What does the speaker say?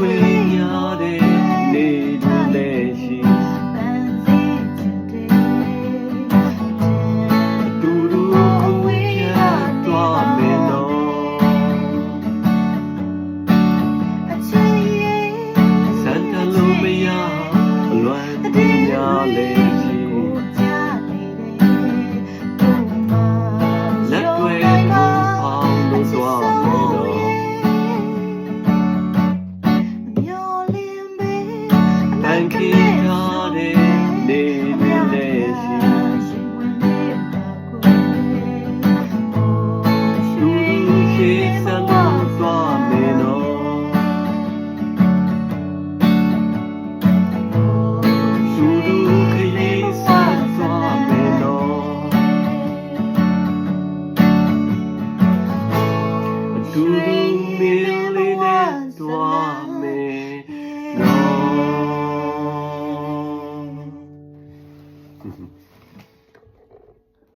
ခွင့်ရတဲ့နေ့လည်းရှိသူတို့ကိုရသွားမယ်တော့စံတလုံးမရ ခင်ထားတဲ့နေနေလေးရှိသူရှိစမသွားမင်းတော်သူခရီးစသွားမင်းတော်သူမင်းလေးနဲ့သွား Mm-hmm.